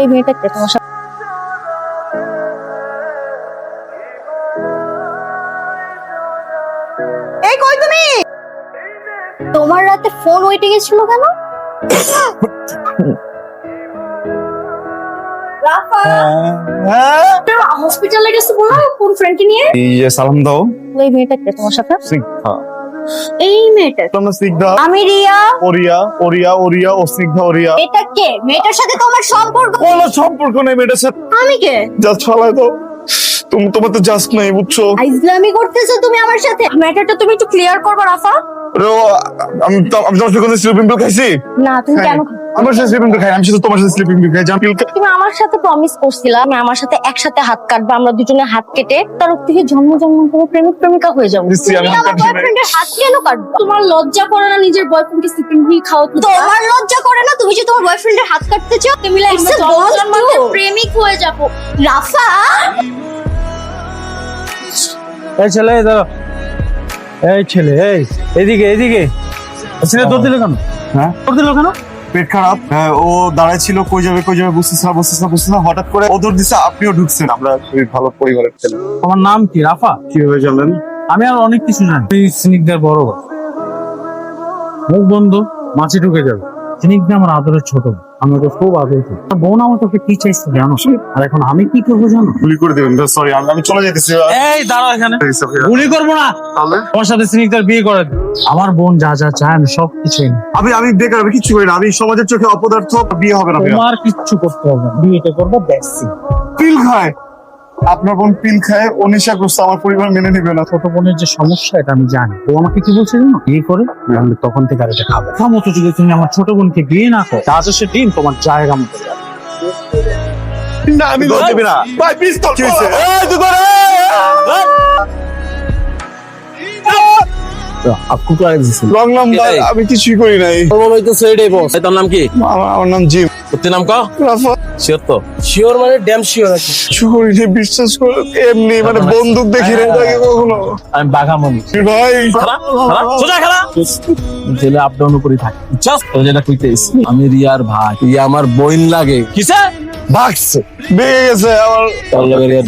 এই মেয়েটা তোমার সাথে? এই কই তুমি? তোমার রাতে ফোন ওয়েটিং এ ছিল কেন? হসপিটালে গেছে বলো কোন ফ্রেন্ডকে নিয়ে? ইয়ে সালাম দাও। এই মেয়েটা তোমার সাথে? এই মেয়েটা তোমরা স্নিগ্ধা আমি রিয়া। ওরিয়া ওরিয়া ওরিয়া ও স্নিগ্ধা ওরিয়া। এটা কে? মেয়েটার সাথে তোমার সম্পর্ক কোনো সম্পর্ক নেই মেয়েটার সাথে। আমি কে? জাস্ট ফালাই তো তুমি তোমার তো জাস্ট নাই বুঝছ? আইজলামি করতেছো তুমি আমার সাথে। ম্যাটারটা তুমি একটু ক্লিয়ার করবে রাফা। আমি তোমার সাথে স্লিপিং পিল খাইছি? না তুমি কেন আমার সাথে স্লিপিং পিল খাই আমি শুধু তোমার সাথে স্লিপিং পিল খাই জাম তুমি আমার সাথে প্রমিস করছিলা আমি আমার সাথে একসাথে হাত কাটবো আমরা দুজনে হাত কেটে তার থেকে জন্ম জন্ম করে প্রেমিক প্রেমিকা হয়ে যাব। আমি হাত কেন কাটবো? তোমার লজ্জা করে না নিজের বয়ফ্রেন্ডকে সিপিং ভি খাও তোমার লজ্জা করে না? তুমি যে তোমার বয়ফ্রেন্ডের হাত কাটতে চাও তুমি প্রেমিক হয়ে যাব। রাফা! এই ছেলে দাঁড়া এই ছেলে এই এদিকে এদিকে। ছেলে দৌড় দিল কেন? হ্যাঁ? দৌড় দিল কেন? পেট খারাপ। হ্যাঁ, ও দাঁড়ায় ছিল কই যাবে কই যাবে বুঝতেছে না বুঝতেছে না বুঝতেছে না। হঠাৎ করে ও দৌড় দিছে আপনিও ঢুকছেন আমরা খুবই ভালো পরিবারের ছেলে। তোমার নাম কি রাফা? কীভাবে জানলেন? আমি আর অনেক কিছু জানি। তুই স্নিগ্ধার বড়। মুখ বন্ধ মাছি ঢুকে যাবে। স্নিগ্ধা আমার আদরের ছোট বোন। আমি ওকে খুব আদর বোন আমার তোকে কি চাইছে জানো? আর এখন আমি কি করব জানো? গুলি করে দেবেন সরি আমি চলে যেতেছি এই দাঁড়াও এখানে। গুলি করব না। তাহলে? তোমার সাথে স্নিগ্ধার বিয়ে করে আমার বোন যা যা চায় আমি সব কিছু আমি আমি বেকার আমি কিচ্ছু করি না। আমি সমাজের চোখে অপদার্থ বিয়ে হবে না। তোমার কিচ্ছু করতে হবে না। বিয়েটা করব দেখছি পিল খায়। আপনার বোন পিল খায় ও নেশাগ্রস্ত আমার পরিবার মেনে নেবে না। ছোট বোনের যে সমস্যা এটা আমি জানি। ও আমাকে কি বলছে জানো? বিয়ে করে তাহলে তখন থেকে আর এটা খাবে ক্ষমতা যদি তুমি আমার ছোট বোনকে বিয়ে না করো। তা সে দিন তোমার জায়গা মতো। না আমি দেবে না। ভাই পিস্তল কি হয়েছে? এই তুই করে তো রং আমি কিছুই করি নাই। তোর বস। তোর নাম কি? আমার নাম জিম। সত্যি নাম ক? রাফা শিওর তো? শিওর মানে ড্যাম শিওর আছে কিছু বিশ্বাস করে এমনি মানে বন্দুক দেখি রে তাকে কখনো? আমি বাঘামণি ভাই। খেলা খেলা সোজা খেলা। জেলে আপ ডাউন উপরই থাকি। জাস্ট ওই যেটা কইতেছ আমি রিয়ার ভাই। রিয়া আমার বইন লাগে। কিসে? ভাগছে। বেগে গেছে আমার তোর রিয়ার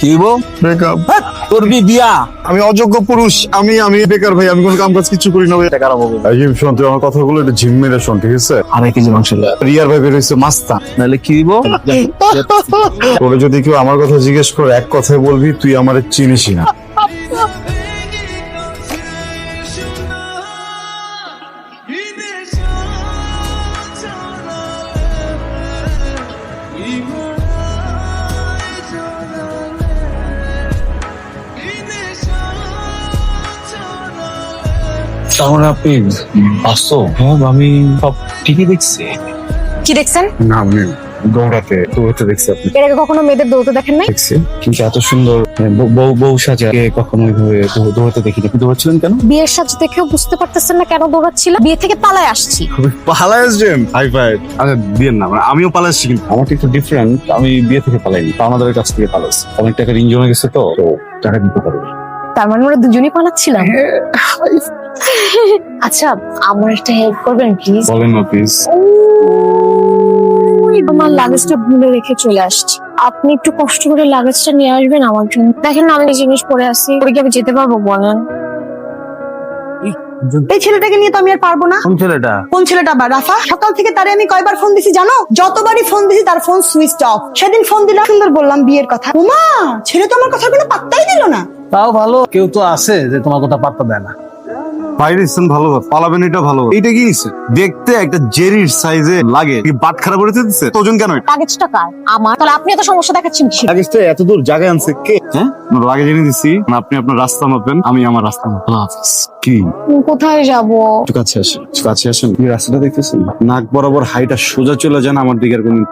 কি বো ব্রেকআপ তোর বি বিয়া? আমি অযোগ্য পুরুষ আমি আমি বেকার ভাই আমি কোনো কাম কাজ কিছু করি না এটা টাকার হবে জিম শোন তুই আমার কথাগুলো একটু ঝিম মেরে শোন ঠিক আছে? আড়াই কেজি মাংস রিয়ার ভাই বের হয়েছে মাস্তা। নাহলে কি দিব? তোকে যদি কেউ আমার কথা জিজ্ঞেস করে এক কথায় বলবি তুই আমার চিনিস না। তাহলে আপনি আসো হ্যাঁ আমি সব ঠিকই দেখছি। কি দেখছেন? না আমি দৌড়াতে দৌড়াতে দেখছি আপনি। এর আগে কখনো মেয়েদের দৌড়তে দেখেন নাই? দেখছি। কিন্তু এত সুন্দর বউ বউ সাজা কখনো ওইভাবে দৌড়াতে দেখি না দৌড়াচ্ছিলেন কেন? বিয়ের সাজ দেখেও বুঝতে পারতেছেন না কেন দৌড়াচ্ছিলাম বিয়ে থেকে পালায় আসছি। পালাই আসছেন হাই ফাই আচ্ছা বিয়ের না মানে আমিও পালাচ্ছি কিন্তু আমারটা একটু ডিফারেন্ট আমি বিয়ে থেকে পালাইনি। পাওনাদারের কাছ থেকে পালাচ্ছি অনেক টাকা ঋণ জমে গেছে তো তো টাকা দিতে পারব তার মানে ওরা দুজনেই পালাচ্ছিলাম আচ্ছা আমার একটা হেল্প করবেন প্লিজ বলেন না প্লিজ আমার লাগেজটা ভুলে রেখে চলে আসছি। আপনি একটু কষ্ট করে লাগেজটা নিয়ে আসবেন আমার জন্য। দেখেন না আমি এই জিনিস পরে আসি কি আমি যেতে পারব বলেন। এই ছেলেটাকে নিয়ে তো আমি আর পারব না। কোন ছেলেটা? কোন ছেলেটা বা রাফা? সকাল থেকে তারে আমি কয়বার ফোন দিছি জানো? যতবারই ফোন দিছি তার ফোন সুইচ অফ সেদিন ফোন দিলাম সুন্দর বললাম বিয়ের কথা। উমা ছেলে তো আমার কথা কোনো পাত্তাই দিল না। তাও ভালো কেউ তো আছে যে তোমার কথা পাত্তা দেয় না। বাইরে ভালো পালাবেন এটা ভালো। এইটা কি দেখতে একটা জেরির সাইজে লাগে। কি বাট খারাপ করে ওজন কেন লাগেজটা কার? আমার? তাহলে আপনি এত সমস্যা দেখাচ্ছেন কি লাগেজটা এত দূর জায়গায় আনছে কে? হ্যাঁ? লাগেজ এনে দিছি। আপনি আপনার রাস্তা মাপবেন আমি আমার রাস্তা মাপবো। কি? কোথায় যাব? একটু কাছে আসেন কাছে আসেন। এই রাস্তাটা দেখতেছেন? নাক বরাবর হাইটা সোজা চলে যান আমার দিকে আর কোনদিন।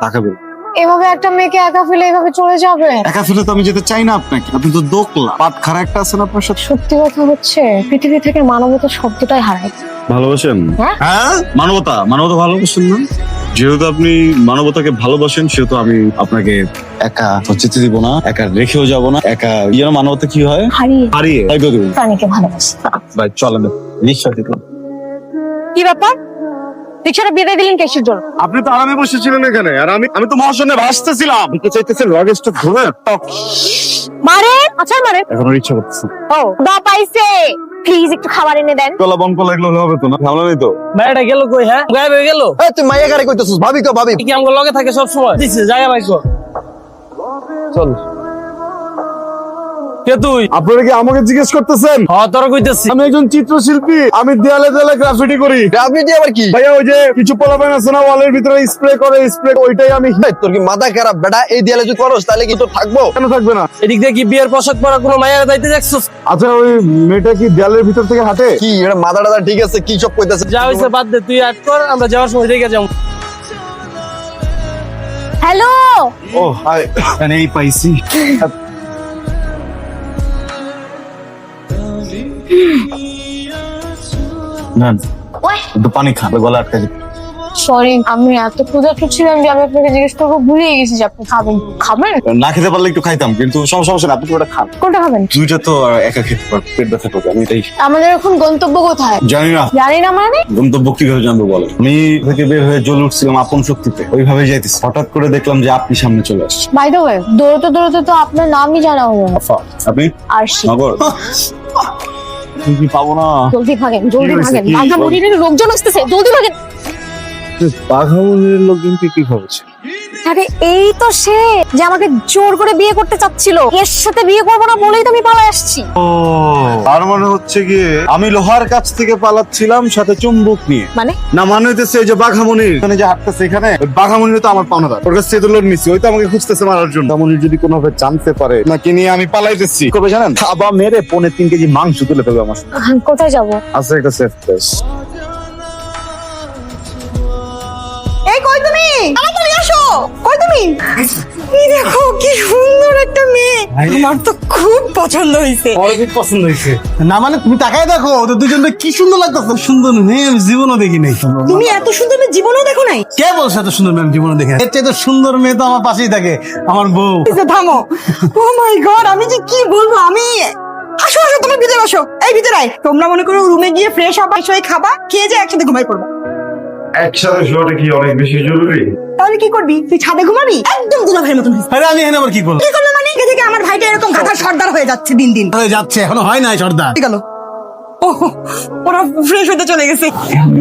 এভাবে একটা মেয়েকে একা ফেলে এভাবে চলে যাবে? একা ফেলে তো আমি যেতে চাই না আপনাকে। আপনি তো দোকলা। পাট খারা একটা আছেন আপনার সাথে? সত্যি কথা হচ্ছে পৃথিবী থেকে মানবতা শব্দটাই হারায়। ভালোবাসেন? হ্যাঁ? হ্যাঁ? মানবতা? মানবতা ভালোবাসেন না? যেহেতু আপনি মানবতাকে ভালোবাসেন সেহেতু আমি আপনাকে একা যেতে দিব না একা রেখেও যাব না একা ইয়ে মানবতা কি হয়? হারিয়ে। হারিয়ে। তাই তো প্রাণীকে ভালোবাসি। ভাই চলেন। দিত কি ব্যাপার? রিক্সাটা বিদায় দিলেন কেসের জন্য। আপনি তো আরামে বসেছিলেন এখানে আর আমি আমি তো মহাশূন্যে ভাসতেছিলাম। আপনি তো লগেজটা ধরে মারে আচ্ছা মারে এখন ইচ্ছা করতেছে। ও দা পাইছে। প্লিজ একটু খাবার এনে দেন। কলা বন কলা এগুলো হবে তো না? ঝামেলা নেই তো? গেল কই হ্যাঁ? গায়েব হয়ে গেল? এই তুই মাইয়া গাড়ি কইতেছিস? ভাবি তো ভাবি। কি আমগো লগে থাকে সব সময় দিছে জায়গা ভাই কো চল। কে তুই? আপনারা কি আমাকে জিজ্ঞেস করতেছেন? হ তোর কইতেছি। আমি একজন চিত্রশিল্পী আমি দেয়ালে দেয়ালে গ্রাফিটি করি। গ্রাভিটি আবার কি? ভাইয়া ওই যে কিছু পোলাপান আছে না ওয়ালের ভিতরে স্প্রে করে স্প্রে ওইটাই আমি তোর কি মাথা খারাপ? বেটা এই দেয়ালে যদি করস তাহলে কি তোর থাকব? কেন থাকবে না? এদিক দিয়ে কি বিয়ের পোশাক পরা কোনো মায়ের যাইতে দেখছস আচ্ছা ওই মেয়েটা কি দেয়ালের ভিতর থেকে হাঁটে? কি এটা মাথা ঠিক আছে? কি সব কইতাছে? যা হইছে বাদ দে তুই আট কর আমরা যাওয়ার সময় দেখে হ্যালো ও হাই এই পাইছি। না একটু পানি খান গলা আটকে যাবে। সরি আমি এত ক্ষুধার্ত ছিলাম যে আমি আপনাকে জিজ্ঞেস করব ভুলে গেছি যে আপনি খাবেন। খাবেন? না খেতে পারলে একটু খাইতাম কিন্তু সম- সমস্যা না আপনি কি ওটা খান। কোনটা খাবেন? দুইটা তো একা খেতে পারব পেট ব্যথা করবে আমি এটাই আমাদের এখন গন্তব্য কোথায়? জানি না। জানি না মানে? গন্তব্য কীভাবে জানব বলো আমি থেকে বের হয়ে জ্বলে উঠছিলাম আপন শক্তিতে ওইভাবে যাইতেছি। হঠাৎ করে দেখলাম যে আপনি সামনে চলে আসছে বাই দ্য ওয়ে দৌড়তে দৌড়তে তো আপনার নামই জানা হলো না। আপনি? আর নগর? কি পাবো না। জলদি ভাগেন জলদি? ভাগেন। বাঘা লোকজন আসতেছে জলদি ভাগেন। লোকজনকে কি আরে এই তো সে যে আমাকে জোর করে বিয়ে করতে চাচ্ছিল এর সাথে বিয়ে করব না বলেই তো আমি পালা আসছি। ও তার মানে হচ্ছে গিয়ে আমি লোহার কাছ থেকে পালাচ্ছিলাম সাথে চুম্বক নিয়ে। মানে? না মানে হইতেছে এই যে বাঘামণি এখানে যে হাঁটতেছে এখানে? ওই বাঘামণি তো আমার পাওনা ওর কাছ তো লোন নিছি ওই তো আমাকে খুঁজতেছে মারার জন্য। বাঘামণি যদি কোনোভাবে জানতে পারে নাকি নিয়ে আমি পালাইতেছি। কবে জানেন? খাবা মেরে পনে তিন কেজি মাংস তুলে ফেলবে আমার কোথায় যাব? আছে একটা সেফ প্লেস এই কই তুমি? তাড়াতাড়ি আসো। কই তুমি? এই দেখো কি মেয়ে? আমার তো খুব পছন্দ হয়েছে অনেক পছন্দ হয়েছে না মানে তুমি তাকায় দেখো ওদের দুজনকে কি সুন্দর লাগতেছে সুন্দর মেয়ে আমি জীবনও দেখি নাই। তুমি এত সুন্দর মেয়ে জীবনেও দেখো নাই? কে বলছে এত সুন্দর মেয়ে আমি জীবনে দেখে এর চাইতে সুন্দর মেয়ে তো আমার পাশেই থাকে আমার বউ। থামো। ও মাই গড আমি যে কি বলব আমি আসো আসো তুমি ভিতরে আসো এই ভিতরে আয়। তোমরা মনে করো রুমে গিয়ে ফ্রেশ হবা এসে খাবা খেয়ে যে একসাথে ঘুমাই পড়ব। একসাথে শোয়াটা কি অনেক বেশি জরুরি? তাহলে কি করবি? তুই ছাদে ঘুমাবি? একদম দুলা ভাইয়ের মতন। আরে আমি এখানে আবার কি করব কি করল মানে এদিকে থেকে আমার ভাইটা এরকম গাধা সর্দার হয়ে যাচ্ছে দিন দিন। হয়ে যাচ্ছে এখনও হয় নাই সর্দার। ঠিক গেল। ওরা ফ্রেশ হতে চলে গেছে।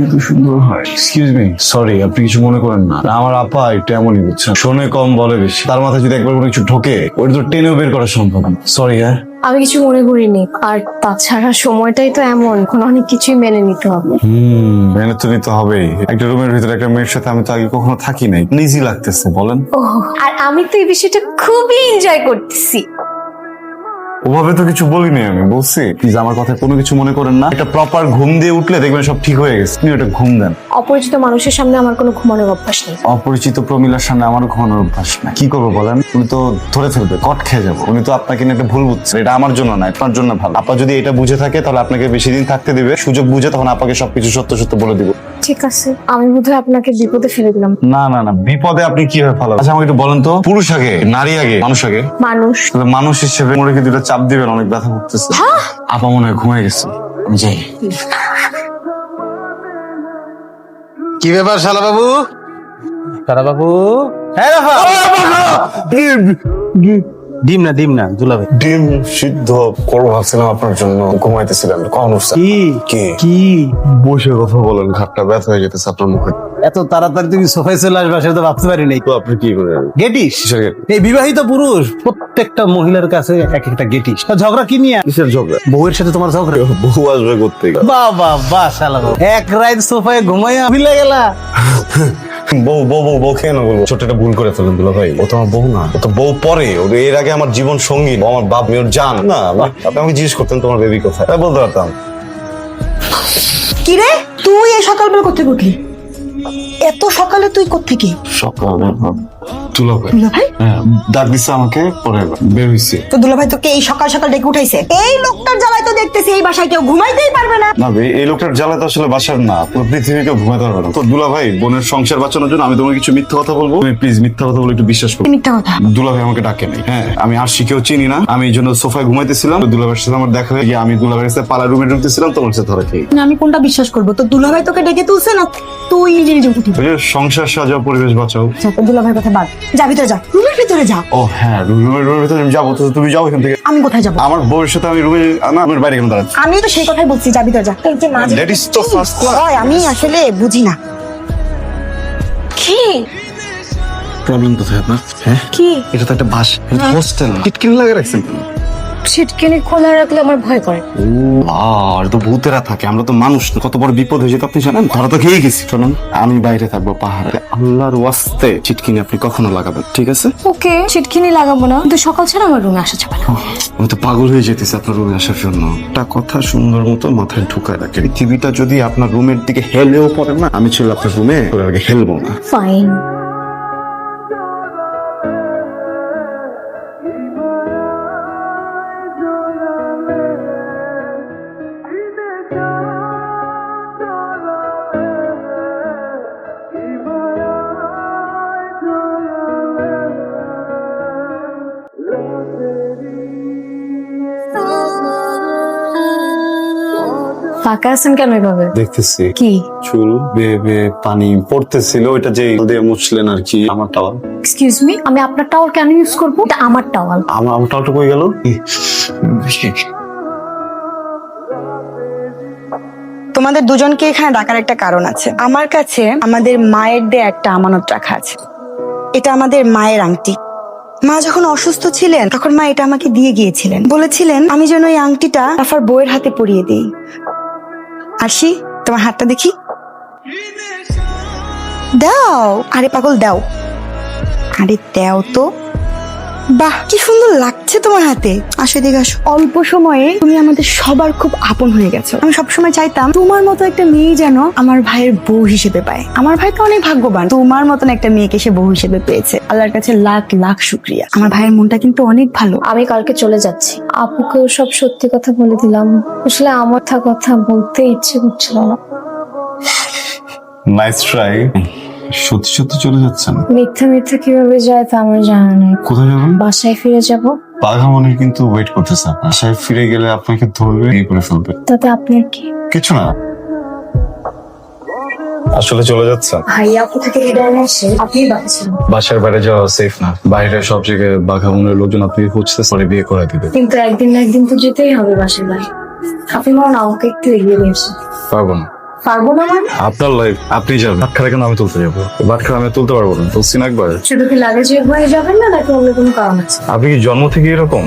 এত সুন্দর হয়। এক্সকিউজ মি সরি আপনি কিছু মনে করেন না। আমার আপা একটু এমনই বুঝছেন। শোনে কম বলে বেশি। তার মাথায় যদি একবার কোনো কিছু ঢোকে ওটা তো টেনেও বের করা সম্ভব না। সরি হ্যাঁ? আমি কিছু মনে করিনি। আর তাছাড়া সময়টাই তো এমন এখন অনেক কিছুই মেনে নিতে হবে। হুম মেনে তো নিতে হবেই। একটা রুমের ভিতরে একটা মেয়ের সাথে আমি তো আগে কখনো থাকি নাই। নিজি লাগতেছে বলেন। ও আর আমি তো এই বিষয়টা খুবই এনজয় করতেছি। ওভাবে তো কিছু বলিনি আমি বলছি প্লিজ আমার কথা কোনো কিছু মনে করেন না। একটা প্রপার ঘুম দিয়ে উঠলে দেখবেন সব ঠিক হয়ে গেছে। আপনি ওটা ঘুম দেন। অপরিচিত মানুষের সামনে আমার কোনো ঘুমানোর অভ্যাস নেই। অপরিচিত প্রমিলার সামনে আমার ঘুমানোর অভ্যাস না কি করব বলেন? উনি তো ধরে ফেলবে কট খেয়ে যাব। উনি তো আপনাকে নিয়ে একটা ভুল বুঝছে। এটা আমার জন্য না আপনার জন্য ভালো। আপা যদি এটা বুঝে থাকে তাহলে আপনাকে বেশি দিন থাকতে দিবে। সুযোগ বুঝে তখন আপনাকে সবকিছু সত্য সত্য বলে দিব। ঠিক আছে। আমি বোধহয় আপনাকে বিপদে ফেলে দিলাম। না না না বিপদে আপনি কীভাবে ভালো আচ্ছা আমাকে একটু বলেন তো পুরুষ আগে নারী আগে মানুষ আগে? মানুষ। তাহলে মানুষ হিসেবে মনে কি দুটো চাপ দিবেন? অনেক ব্যথা করতেছে। আপা মনে হয় ঘুমায় গেছে। আমি যাই। কি ব্যাপার শালা বাবু? তারা বাবু? হ্যাঁ রাফা! ডিম না ডিম না দুলাভাই ডিম সিদ্ধ করব ভাবছিলাম আপনার জন্য ঘুমাইতেছিলেন কখন কি? কি? কি? বসে কথা বলেন ঘাটটা ব্যথা হয়ে যেতেছে আপনার মুখে। এত তাড়াতাড়ি তুমি সোফায় চলে আসবে সেটা তো ভাবতে পারি নাই। তো আপনি কি করেন গেটিস? এই বিবাহিত পুরুষ প্রত্যেকটা মহিলার কাছে এক একটা গেটিস। তা ঝগড়া কি নিয়ে? কিসের ঝগড়া? বউয়ের সাথে তোমার ঝগড়া? বউ আসবে করতে বাহ বাহ শালা এক রাত সোফায় ঘুমাইয়া মিলে গেলা। বউ বউ বউ বউ কেন বলব। ছোট একটা ভুল করে ফেলেন দুলা ভাই। ও তো আমার বউ না। ও তো বউ পরে। ও এর আগে আমার জীবন সঙ্গী। আমার বাপ মেয়ের জান। না আপনি আমাকে জিজ্ঞেস করতেন তোমার বেবি কোথায়। তাই বলতে পারতাম। কি রে তুই এই সকালবেলা কোথেকে উঠলি? এত সকালে তুই কোথেকে সকালে তুলো ভাই দুলা ভাই হ্যাঁ ডাক দিচ্ছে আমাকে পরে বের হইছে। তো দুলা ভাই তোকে এই সকাল সকাল ডেকে উঠাইছে? এই লোকটার জ্বালায় তো দেখতেছি এই বাসায় কেউ ঘুমাইতেই পারবে না। না এই লোকটার জ্বালা তো আসলে বাসার না পুরো পৃথিবীকে ঘুমাতে পারবে না। তো দুলা ভাই বোনের সংসার বাঁচানোর জন্য আমি তোমাকে কিছু মিথ্যা কথা বলব? তুমি প্লিজ মিথ্যা কথা বলে একটু বিশ্বাস করো। মিথ্যা কথা? দুলা ভাই আমাকে ডাকে নাই। হ্যাঁ আমি আর শিখেও চিনি না। আমি এই জন্য সোফায় ঘুমাইতেছিলাম। দুলা ভাইয়ের সাথে আমার দেখা হয়ে গিয়ে আমি দুলা ভাইয়ের সাথে পালা রুমে ঢুকতেছিলাম তোমার সাথে ধরে খেয়ে। না, আমি কোনটা বিশ্বাস করব? তো দুলা ভাই তোকে ডেকে তুলছে না? তুই নিজে নিজে উঠি সংসার সাজাও পরিবেশ বাঁচাও। দুলা ভাইয়ের কথা বাদ। যা ভিতরে যা। রুমের ভিতরে যা। ও হ্যাঁ রুমের রুমের ভিতরে আমি যাব তো তুমি যাও এখান থেকে। আমি কোথায় যাব? আমার বউয়ের সাথে আমি রুমে না আমার বাইরে কেন দাঁড়াচ্ছি। আমি তো সেই কথাই বলছি যা ভিতরে যা। এই যে তো ফার্স্ট ক্লাস আমি আসলে বুঝি না। কি? প্রবলেম কোথায় আপনার? হ্যাঁ? কি? এটা তো একটা বাস হোস্টেল কিটকিন লাগে রাখছেন? ছিটকিনি খোলা রাখলে আমার ভয় করে। আর তো ভূতেরা থাকে আমরা তো মানুষ। কত বড় বিপদ হয়ে যেত আপনি জানেন? ধরা তো খেয়ে গেছি। শুনুন আমি বাইরে থাকব পাহাড়ে। আল্লাহর ওয়াস্তে চিটকিনি আপনি কখনো লাগাবেন ঠিক আছে? ওকে ছিটকিনি লাগাবো না কিন্তু সকাল ছাড়া আমার রুমে আসা যাবে না আমি তো পাগল হয়ে যেতেছি আপনার রুমে আসার জন্য। একটা কথা সুন্দর মতো মাথায় ঢুকায় রাখে পৃথিবীটা যদি আপনার রুমের দিকে হেলেও পড়ে না আমি ছিল আপনার রুমে আগে হেলবো না। ফাইন ফাঁকা আছেন কেন এভাবে? দেখতেছি। কি? চুল বেয়ে বেয়ে পানি পড়তেছিল ওইটা যে দিয়ে মুছলেন আর কি আমার টাওয়াল এক্সকিউজ মি আমি আপনার টাওয়াল কেন ইউজ করব? এটা আমার টাওয়াল আমার আমার টাওয়ালটা কই গেল? তোমাদের দুজনকে এখানে ডাকার একটা কারণ আছে। আমার কাছে আমাদের মায়ের দেয়া একটা আমানত রাখা আছে। এটা আমাদের মায়ের আংটি। মা যখন অসুস্থ ছিলেন তখন মা এটা আমাকে দিয়ে গিয়েছিলেন। বলেছিলেন আমি যেন এই আংটিটা রাফার বইয়ের হাতে পরিয়ে দিই। আসি তোমার হাতটা দেখি। দাও আরে পাগল দাও। আরে দাও তো। বাহ কি সুন্দর লাগছে তোমার হাতে। আসো এদিকে আসো। অল্প সময়ে তুমি আমাদের সবার খুব আপন হয়ে গেছো। আমি সবসময় চাইতাম তোমার মতো একটা মেয়ে যেন আমার ভাইয়ের বউ হিসেবে পায়। আমার ভাই তো অনেক ভাগ্যবান। তোমার মতন একটা মেয়েকে সে বউ হিসেবে পেয়েছে। আল্লাহর কাছে লাখ লাখ শুক্রিয়া। আমার ভাইয়ের মনটা কিন্তু অনেক ভালো। আমি কালকে চলে যাচ্ছি। আপুকেও সব সত্যি কথা বলে দিলাম। আসলে আমার কথা বলতে ইচ্ছে করছিল না। নাইস ট্রাই সত্যি সত্যি চলে যাচ্ছেন? মিথ্যা মিথ্যা কীভাবে যায় তা আমার জানা নেই। কোথায় যাবেন? বাসায় ফিরে যাব। বাঘামনি কিন্তু ওয়েট করতেছে। বাসায় ফিরে গেলে আপনাকে ধরবে এই করে ফেলবে। তাতে আপনার কি? কিছু না। আসলে চলে আপু থেকে আপনি বাঁচছেন বাসার বাইরে যাওয়া সেফ না। বাইরে সব জায়গায় বাঘামনের লোকজন আপনি খুঁজতে পরে বিয়ে করে দিবে। কিন্তু একদিন না একদিন তো যেতেই হবে বাসার বাড়ি আপনি মনে আমাকে একটু এগিয়ে নিয়েছেন পারব না। পারব না মানে? আপনার লাইফ আপনি যাবেন। বাটখারা কেন আমি তুলতে যাব? বাটখারা আমি তুলতে পারব না। তুলছি না একবার। শুধু কি লাগেজে হয়ে যাবেন না নাকি অন্য কোনো কারণ আছে? আপনি কি জন্ম থেকে এরকম?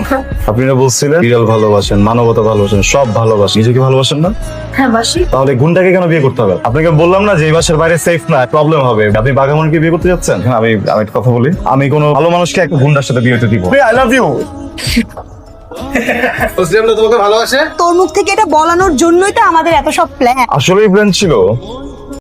আপনি না বলছিলেন বিড়াল ভালোবাসেন মানবতা ভালোবাসেন সব ভালোবাসেন। নিজেকে ভালোবাসেন না? হ্যাঁ বাসি। তাহলে গুন্ডাকে কেন বিয়ে করতে হবে? আপনাকে বললাম না যে এই বাসার বাইরে সেফ না প্রবলেম হবে। আপনি বাঘামনকে বিয়ে করতে যাচ্ছেন? হ্যাঁ, আমি আমি একটা কথা বলি। আমি কোনো ভালো মানুষকে একটা গুন্ডার সাথে বিয়ে হতে দিব। আই লাভ ইউ তোমাকে ভালোবাসে? তোর মুখ থেকে এটা বলানোর জন্যই তো আমাদের এত সব প্ল্যান আসলেই প্ল্যান ছিল।